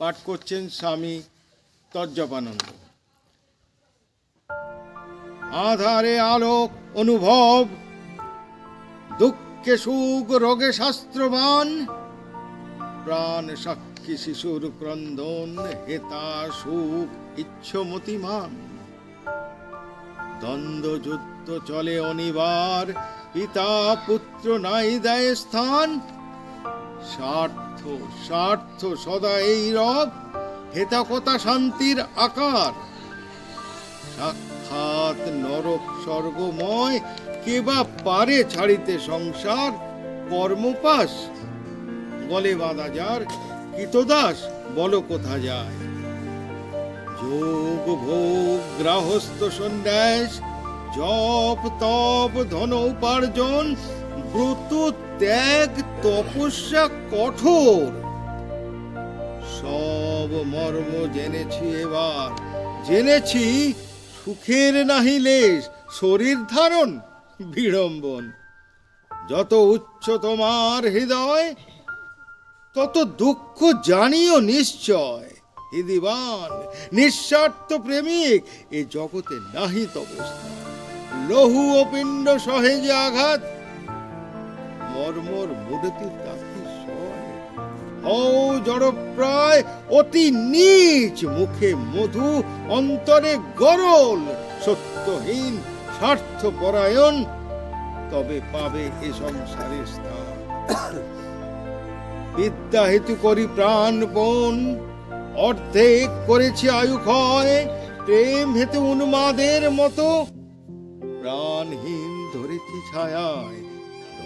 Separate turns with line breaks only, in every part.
পাঠ করছেন স্বামী তজ্জপানন্দ। আধারে আলোক অনুভব, দুঃখে সুখ, রোগে শাস্ত্রবান, প্রাণ সাক্ষী শিশুর ক্রন্দন হেতা সুখ ইচ্ছমতিমান। দ্বন্দ্ব যুদ্ধ চলে অনিবার, পিতা পুত্র নাই দেয় স্থান স্বার্থ স্বার্থ সদা এই রব হেতাকতা শান্তির আকার। সাক্ষাৎ নরক স্বর্গময়, কে বা পারে ছাড়িতে সংসার? কর্মপাশ গলে বাঁধা যার কৃতদাস বল কোথা যায়? যোগ ভোগ গ্রাহস্থ সন্ন্যাস, জপ, তপ, ধন উপার্জন ব্রত ত্যাগ তপস্যা কঠোর। সব মর্ম জেনেছি এবার। জেনেছি সুখের নাহি লেশ, শরীর ধারণ, বিড়ম্বন। যত উচ্চ তোমার হৃদয়, তত দুঃখ জানিও নিশ্চয়। হিদিবান নিঃস্বার্থ প্রেমিক, এ জগতে নাহি তবস্থা লহু ও পিণ্ড সহেজে আঘাত মর্মর মুডতি তাকি সয়। হও জড়প্রায়, অতি নীচ মুখে মধু, অন্তরে গরল, সত্যহীন স্বার্থপরায়ণ, তবে পাবে এ সংসারে স্থান। বিদ্যা হেতু করি প্রাণ প্রাণপণ, অর্ধেক করেছি আয়ু ক্ষয়, প্রেম হেতু উন্মাদের মতো, প্রাণহীন ধরেছি ছায়ায়।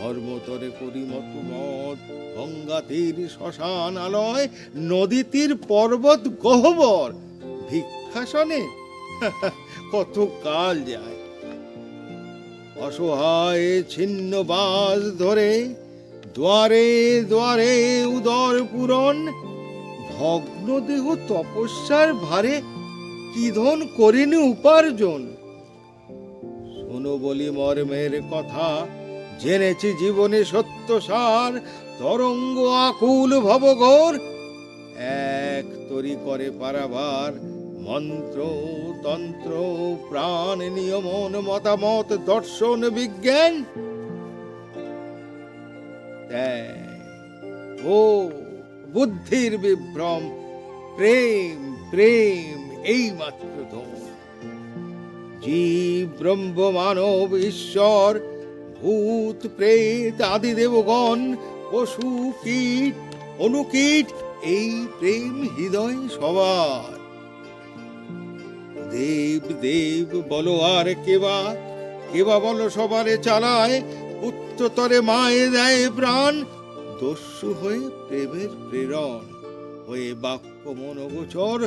ধর্মতরে করি মত মত গঙ্গা তীর শ্মশান আলয় নদী তীর পর্বত গহ্বর। ভিক্ষাসনে? কত কাল যায়। অসহায় ছিন্ন বাস ধরে দ্বারে দ্বারে উদর পূরণ ভগ্ন দেহ তপস্যার ভারে কি ধন করিনি উপার্জন? শোনো বলি মর্মের কথা জেনেছি জীবনে সত্য সার, তরঙ্গ আকুল ভবঘোর। এক তরি করে পারাবার মন্ত্র, তন্ত্র, প্রাণ নিয়মন, মতামত, দর্শন, বিজ্ঞান। ও বুদ্ধির বিভ্রম, প্রেম প্রেম এই মাত্র জীব, ব্রহ্ম, মানব, ঈশ্বর ভূত, প্রেত আদি দেবগণ, পশু, কীট, অনুকীট, এই প্রেম হৃদয় সবার। দেব দেব, বলো আর কেবা কেবা বলো সবারে চালায়? উচ্চতরে মায়ে দেয় প্রাণ। দস্যু হয়ে প্রেমের প্রেরণ, হয়ে বাক্য মনোগোচর,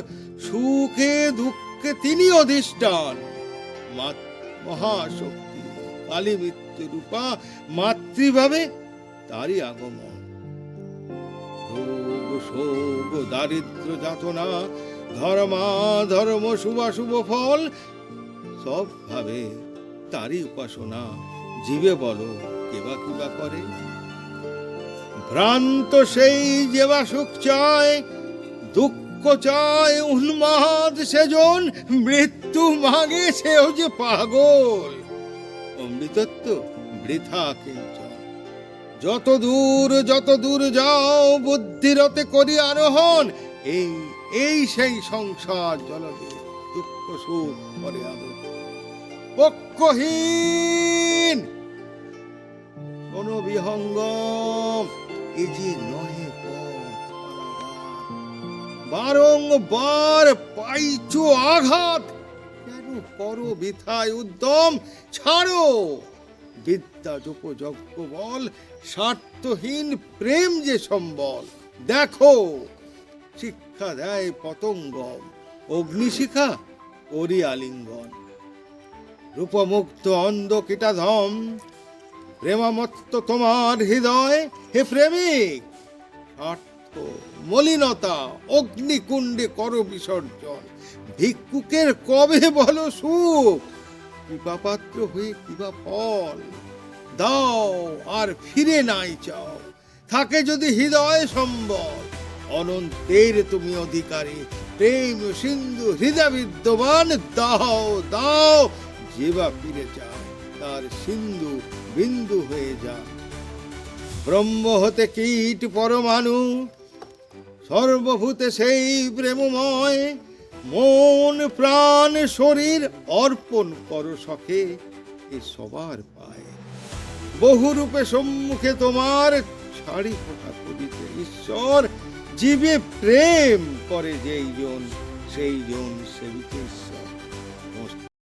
সুখে দুঃখে তিনি অধিষ্ঠান। মহাশক্তি, কালী মৃত্যু রূপা মাতৃভাবে তারই আগমন। রোগ শোক দারিদ্র যাতনা, ধর্মা, ধর্ম শুভাশুভ ফল সব ভাবে তারই উপাসনা। জীবে বলো কেবা কিবা করে? ভ্রান্ত সেই যেবা সুখ চায়, দুঃখ চায়, উন্মাদ সেজন, মৃত্যু মাগে সেও যে পাগল। অমৃতত্ব বৃথা কিঞ্চন যত দূর যত দূর যাও বুদ্ধিরতে করি আরোহণ, এই এই সেই সংসার জলদে দুঃখ সুখ করে পক্ষহীন কোন বিহঙ্গম, এ যে নহে। বারংবার পাইছো আঘাত করো উদ্যম, ছাড়ো। বিদ্যা যজ্ঞ বল, স্বার্থহীন প্রেম যে সম্বল। দেখো, শিক্ষা দেয় পতঙ্গম, অগ্নিশিখা করি আলিঙ্গন রূপমুক্ত অন্ধ কীটাধম, প্রেমামত্ত তোমার হৃদয়, হে প্রেমিক মলিনতা, অগ্নিকুণ্ডে কর বিসর্জন। ভিক্ষুকের কবে বলো সুখ? কৃপাপাত্র হয়ে কিবা ফল। দাও আর ফিরে নাই চাও। থাকে যদি হৃদয় সম্বল। অনন্তের তুমি অধিকারী। প্রেম সিন্ধু হৃদয় বিদ্যমান। দাও দাও যেবা ফিরে যায়, তার সিন্ধু বিন্দু হয়ে যায়। ব্রহ্ম হতে কীট পরমাণু। সর্বভূতে সেই প্রেমময়, মন প্রাণ শরীর অর্পণ কর সখে, এ সবার পায়। বহুরূপে সম্মুখে তোমার ছাড়ি ফোটা করিতে ঈশ্বর, জীবে প্রেম করে যেই জন, সেই জন সেবিতে ঈশ্বর।